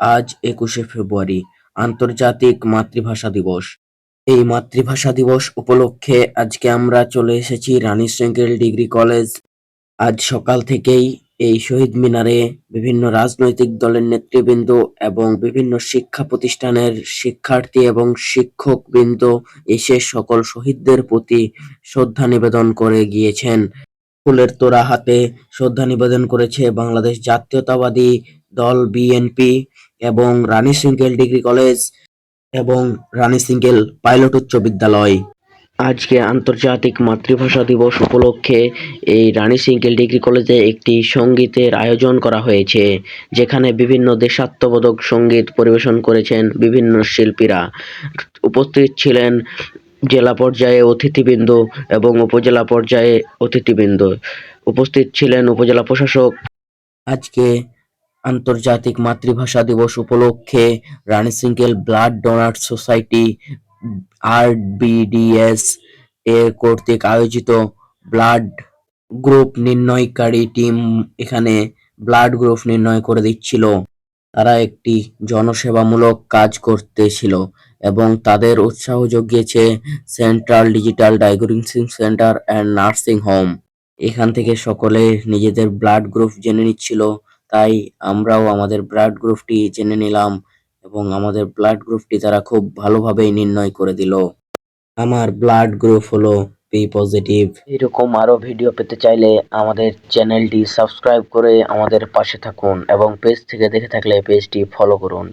আজ একুশে ফেব্রুয়ারি, আন্তর্জাতিক মাতৃভাষা দিবস। এই মাতৃভাষা দিবস উপলক্ষে আজকে আমরা চলে এসেছি রানী সেঙ্গেল ডিগ্রি কলেজ। আজ সকাল থেকেই এই শহীদ মিনারে বিভিন্ন রাজনৈতিক দলের নেতৃবৃন্দ এবং বিভিন্ন শিক্ষা প্রতিষ্ঠানের শিক্ষার্থী এবং শিক্ষকবৃন্দ এসে সকল শহীদদের প্রতি শ্রদ্ধা নিবেদন করে গিয়েছেন। ফুলের তোড়া হাতে শ্রদ্ধা নিবেদন করেছে বাংলাদেশ জাতীয়তাবাদী দল বিএনপি এবং রানী সিঙ্গেল ডিগ্রি কলেজ এবং রানী সিঙ্গেল পাইলট উচ্চ বিদ্যালয়। আজকে আন্তর্জাতিক মাতৃভাষা দিবস উপলক্ষে এই রানী সিঙ্গেল ডিগ্রি কলেজে একটি সঙ্গীতের আয়োজন করা হয়েছে, যেখানে বিভিন্ন দেশাত্মবোধক সংগীত পরিবেশন করেছেন বিভিন্ন শিল্পীরা। উপস্থিত ছিলেন জেলা পর্যায়ে অতিথিবৃন্দ এবং উপজেলা পর্যায়ে অতিথিবৃন্দ। উপস্থিত ছিলেন উপজেলা প্রশাসক। আজকে আন্তর্জাতিক মাতৃভাষা দিবস উপলক্ষে Rani single blood donor society RBDS এর কর্তৃক আয়োজিত ব্লাড গ্রুপ নির্ণয়কারী টিম এখানে ব্লাড গ্রুপ নির্ণয় করে দিচ্ছিল। তারা একটি জনসেবামূলক কাজ করতেছিল এবং তাদের উৎসাহ জুগিয়েছে central digital diagnostic centre and nursing home. এখান থেকে সকলে নিজেদের ব্লাড গ্রুপ জেনে নিচ্ছিল। তাই আমরাও আমাদের ব্লাড গ্রুপটি জেনে নিলাম এবং আমাদের ব্লাড গ্রুপটি তারা খুব ভালোভাবেই নির্ণয় করে দিল। আমার ব্লাড গ্রুপ হলো বি পজিটিভ এরকম আরও ভিডিও পেতে চাইলে আমাদের চ্যানেলটি সাবস্ক্রাইব করে আমাদের পাশে থাকুন এবং পেজ থেকে দেখে থাকলে পেজটি ফলো করুন।